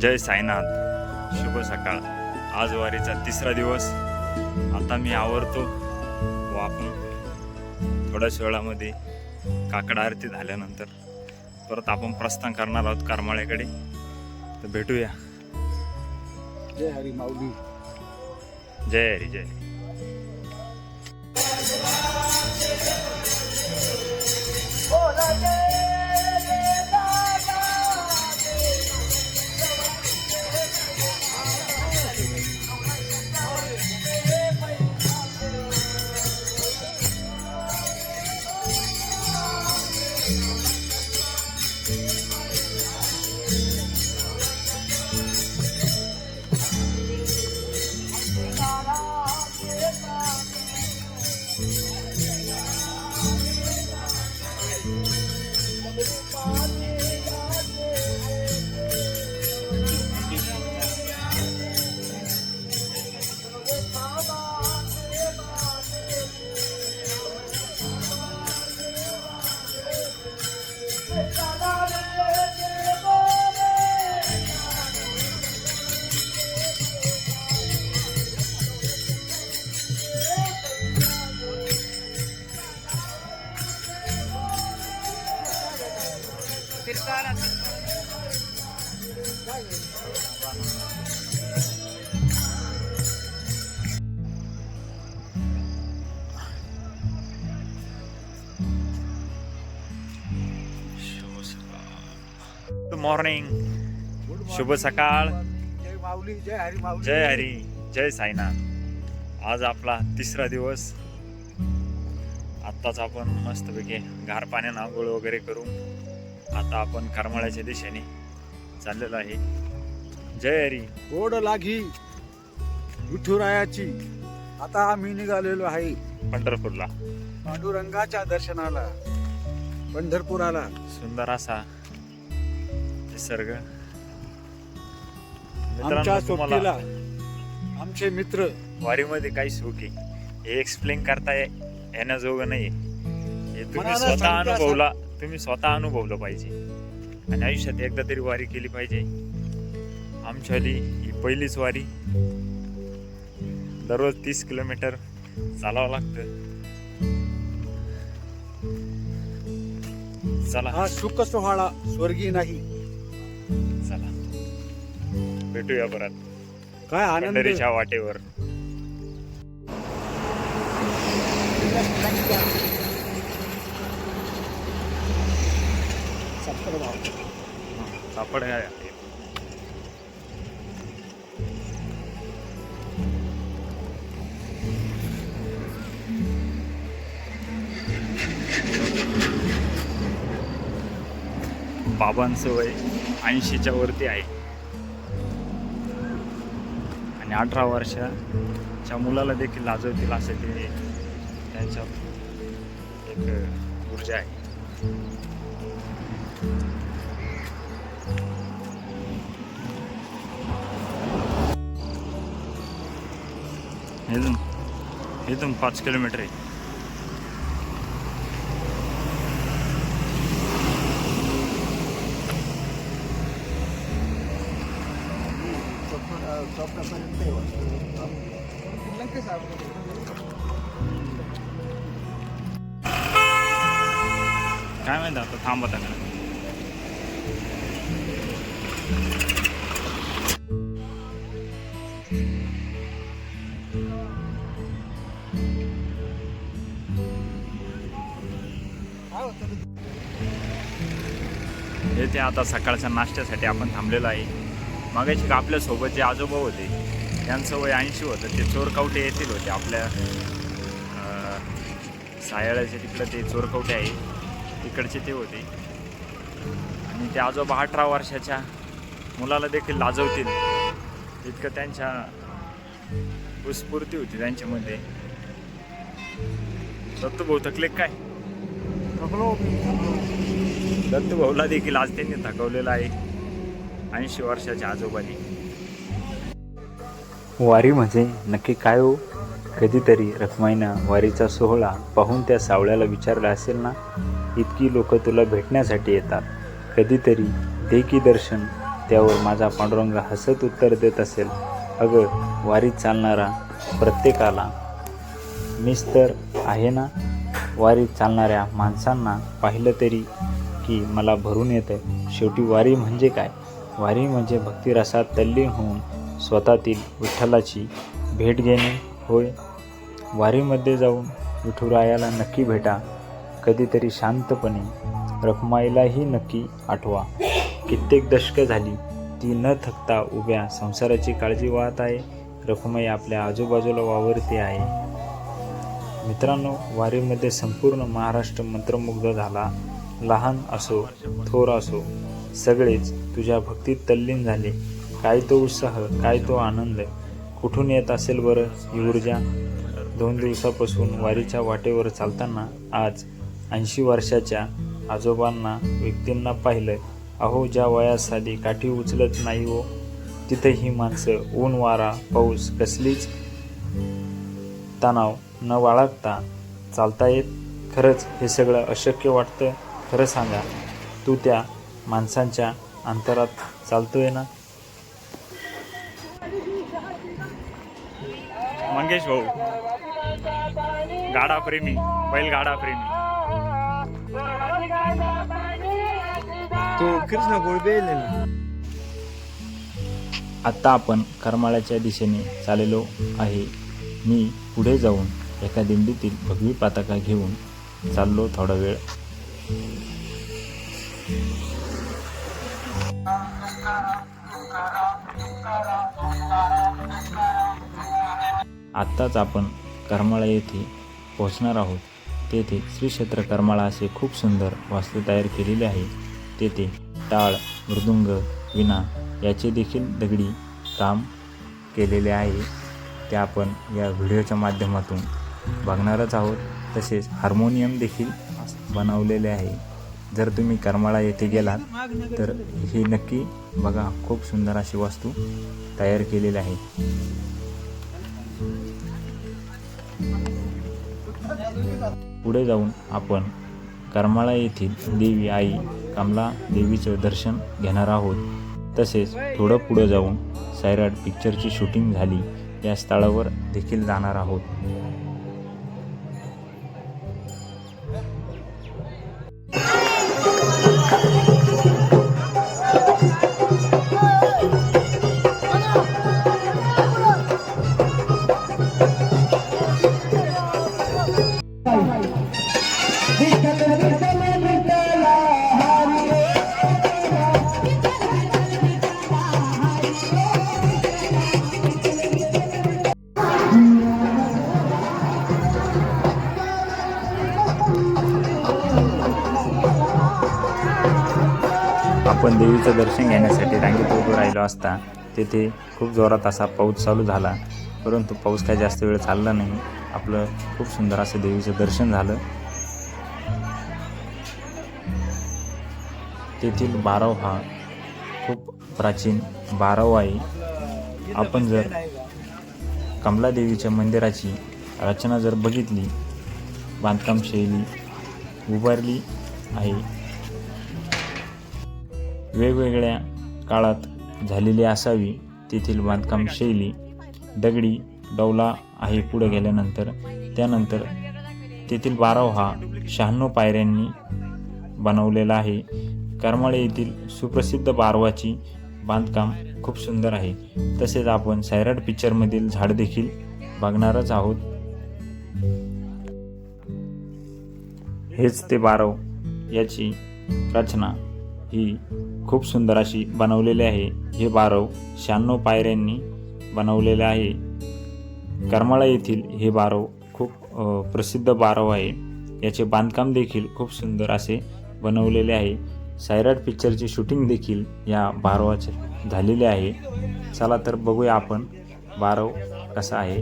जय साईनाथ. शुभ सकाळ. आज वारीचा तिसरा दिवस. आता मी आवरतो व आपण थोड्याच वेळामध्ये काकड आरती झाल्यानंतर परत आपण प्रस्थान करणार आहोत करमाळ्याकडे. तर भेटूया. जय हरी माऊली. जय हरी जय हरी. Let's go. मॉर्निंग शुभ सकाळ. जय माऊली जय हरी माऊली जय हरी जय साईनाथ. आज आपला तिसरा दिवस. आत्ताच आपण मस्तपैकी गार पाण्यानं आंघोळ वगैरे करून आता आपण करमाळ्याच्या दिशेने चाललेलो आहे. जय हरी. गोड लागी विठुरायाची. आता आम्ही निघालेलो आहे पंढरपूरला. पांडुरंगाच्या दर्शनाला पंढरपुराला. सुंदर असा निसर्ग. आमच्या सोबतीला आमचे मित्र. वारीमध्ये काही सुख. आहे हे एक्सप्लेन करता येण्याजोगं नाही हे तुम्ही स्वतः अनुभवला तुम्ही स्वतः अनुभवलं पाहिजे. आणि आयुष्यात एकदा तरी वारी केली पाहिजे. आमच्याली ही पहिलीच वारी. दररोज तीस किलोमीटर चालावं लागतं. चला. हा सुख सोहळा स्वर्गीय नाही. भेटूया परत. काय आनंद? पंढरीच्या वाटेवर. सापड आहे. बाबांचं वय ऐंशीच्या वरती आहे. आणि अठरा वर्षाच्या मुलाला देखील लाजवतील असं ते त्यांच्या एक ऊर्जा आहे. इथून इथून पाच किलोमीटर आहे. काय माहिती आता थांबत आहे येते येथे आता सकाळच्या नाश्त्यासाठी आपण थांबलेलो आहे. मागाशी आपल्यासोबत जे आजोबा होते त्यांचं वय ऐंशी होतं ते चोरकावटे येथील होते आपल्या अं, सायाळ्याच्या तिकडं ते चोरकवटे आहे तिकडचे ते होते. आणि ते आजोबा अठरा वर्षाच्या मुलाला देखील लाजवतील इतकं त्यांच्या उत्स्फूर्ती होती त्यांच्यामध्ये. दत्तू भाऊ थकले काय? दत्तू भाऊला देखील आज त्यांनी थकवलेलं आहे. ऐंशी वर्षाच्या आजोबाने. वारी म्हणजे नक्की काय हो? कधीतरी रखमाईनं वारीचा सोहळा पाहून त्या सावळ्याला विचारला असेल ना इतकी लोक तुला भेटण्यासाठी येतात. कधीतरी दे की दर्शन त्यावर माझा पांडुरंग हसत उत्तर देत असेल. अगं वारीत चालणारा प्रत्येकाला मीच तर आहे ना? वारीत चालणाऱ्या माणसांना पाहिलं तरी की मला भरून येतं शेवटी वारी म्हणजे काय? वारी म्हणजे भक्तिरसात तल्लीन होऊन स्वतःतील विठ्ठलाची भेट घेणे. होय. वारीमध्ये जाऊन विठुरायाला नक्की भेटा. कधीतरी शांतपणे रखमाईलाही नक्की आठवा. कित्येक दशकं झाली ती न थकता उभ्या संसाराची काळजी वाहत आहे. रखमाई आपल्या आजूबाजूला वावरते आहे. मित्रांनो वारीमध्ये संपूर्ण महाराष्ट्र मंत्रमुग्ध झाला. लहान असो थोर असो सगळेच तुझ्या भक्तीत तल्लीन झाले. काय तो उत्साह काय तो आनंद. कुठून येत असेल बरं ही ऊर्जा? दोन दिवसापासून वारीच्या वाटेवर चालताना आज ऐंशी वर्षाच्या आजोबांना व्यक्तींना पाहिलं अहो ज्या वयात साधी काठी उचलत नाही हो तिथे ही माणसं ऊन वारा पाऊस कसलीच तणाव न बाळगता चालता येत? खरंच हे सगळं अशक्य वाटतं? खरं सांगा तू त्या माणसांच्या अंतरात चालतोय ना? मंगेश भाऊ गाडा प्रेमी बैलगाडा प्रेमी. तो कृष्ण गोळबे ना. आत्ता आपण करमाळ्याच्या दिशेने चाललेलो आहे. मी पुढे जाऊन एका दिंडीतील भगवी पताका घेऊन चाललो थोडा वेळ. आत्ताच आपण करमाळा येथे पोहोचणार आहोत. तेथे श्री क्षेत्र करमाळा असे खूप सुंदर वास्तू तयार केलेले आहे. तेथे टाळ मृदुंग विना याचे देखील दगडी काम केलेले आहे. ते आपण या व्हिडिओच्या माध्यमातून बघणारच आहोत. तसेच हार्मोनियम देखील बनवलेले आहे. जर तुम्ही करमाळा येथे गेलात तर हे नक्की बघा खूप सुंदर अशी वास्तू तयार केलेली आहे. पुढे जाऊन आपण करमाळा येथील देवी आई कमला देवीचं दर्शन घेणार आहोत. तसेच थोडं पुढं जाऊन सैराट पिक्चरची शूटिंग झाली. या स्थळावर देखील जाणार आहोत. आपण देवीचं दर्शन घेण्यासाठी रांगेत उभं राहिलो असता तेथे खूप जोरात असा पाऊस चालू झाला. परंतु पाऊस काय जास्त वेळ चालला नाही. आपलं खूप सुंदर असं देवीचं दर्शन झालं. तेथील बाराव हा खूप प्राचीन बाराव आहे. आपण जर कमलादेवीच्या मंदिराची रचना जर बघितली बांधकाम शैली उभारली आहे. वेगवेगळ्या काळात झालेली असावी तेथील बांधकाम शैली दगडी डौला आहे पुढे गेल्यानंतर. त्यानंतर तेथील बाराव हा शहाण्णव पायऱ्यांनी बनवलेला आहे. करमाळे येथील सुप्रसिद्ध बारवाची बांधकाम खूप सुंदर आहे. तसेच आपण सायराट पिक्चरमधील झाड देखील बघणारच आहोत. हेच ते बारव याची रचना ही खूप सुंदर अशी बनवलेली आहे. हे बारव शहाण्णव पायऱ्यांनी बनवलेले आहे. करमाळा येथील हे बारव खूप प्रसिद्ध बारव आहे. याचे बांधकाम देखील खूप सुंदर असे बनवलेले आहे. सायराट पिक्चरची शूटिंग देखील या बारवाचे झालेले आहे. चला तर बघूया आपण बारव कसा आहे.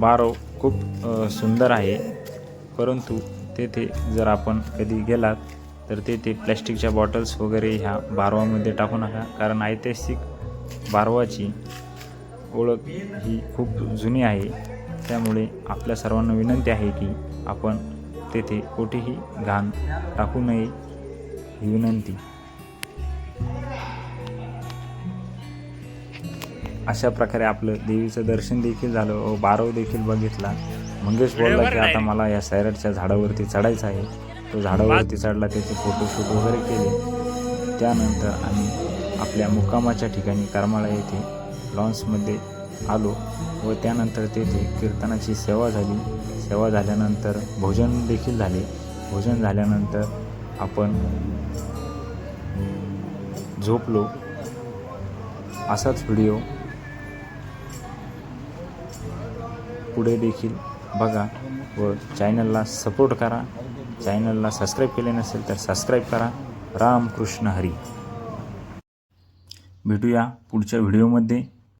बारव खूप सुंदर आहे. परंतु तेथे जर आपण कधी गेलात तर तेथे प्लॅस्टिकच्या बॉटल्स वगैरे ह्या बारवामध्ये टाकू नका. कारण ऐतिहासिक बारवाची ओळख ही खूप जुनी आहे. त्यामुळे आपल्या सर्वांना विनंती आहे की आपण तेथे कुठेही घाण टाकू नये ही विनंती. अशा प्रकारे आपलं देवीचं दर्शन देखील झालं. व बारव देखील बघितला. मंगेश बोलला की आता मला या सैराटच्या झाडावरती चढायचं आहे. तो झाडावरती चढला त्याचे फोटोशूट वगैरे केले. त्यानंतर आम्ही आपल्या मुक्कामाच्या ठिकाणी करमाळा येथे लॉन्समध्ये आलो व त्यानंतर तेथे कीर्तनाची सेवा झाली. सेवा झाल्यानंतर भोजन देखील झाले. भोजन झाल्यानंतर आपण झोपलो. असाच व्हिडिओ पुढे देखील बघा व चॅनलला सपोर्ट करा. चॅनलला सबस्क्राईब केले नसेल तर सबस्क्राईब करा. राम कृष्ण हरी. भेटूया पुढच्या व्हिडिओमध्ये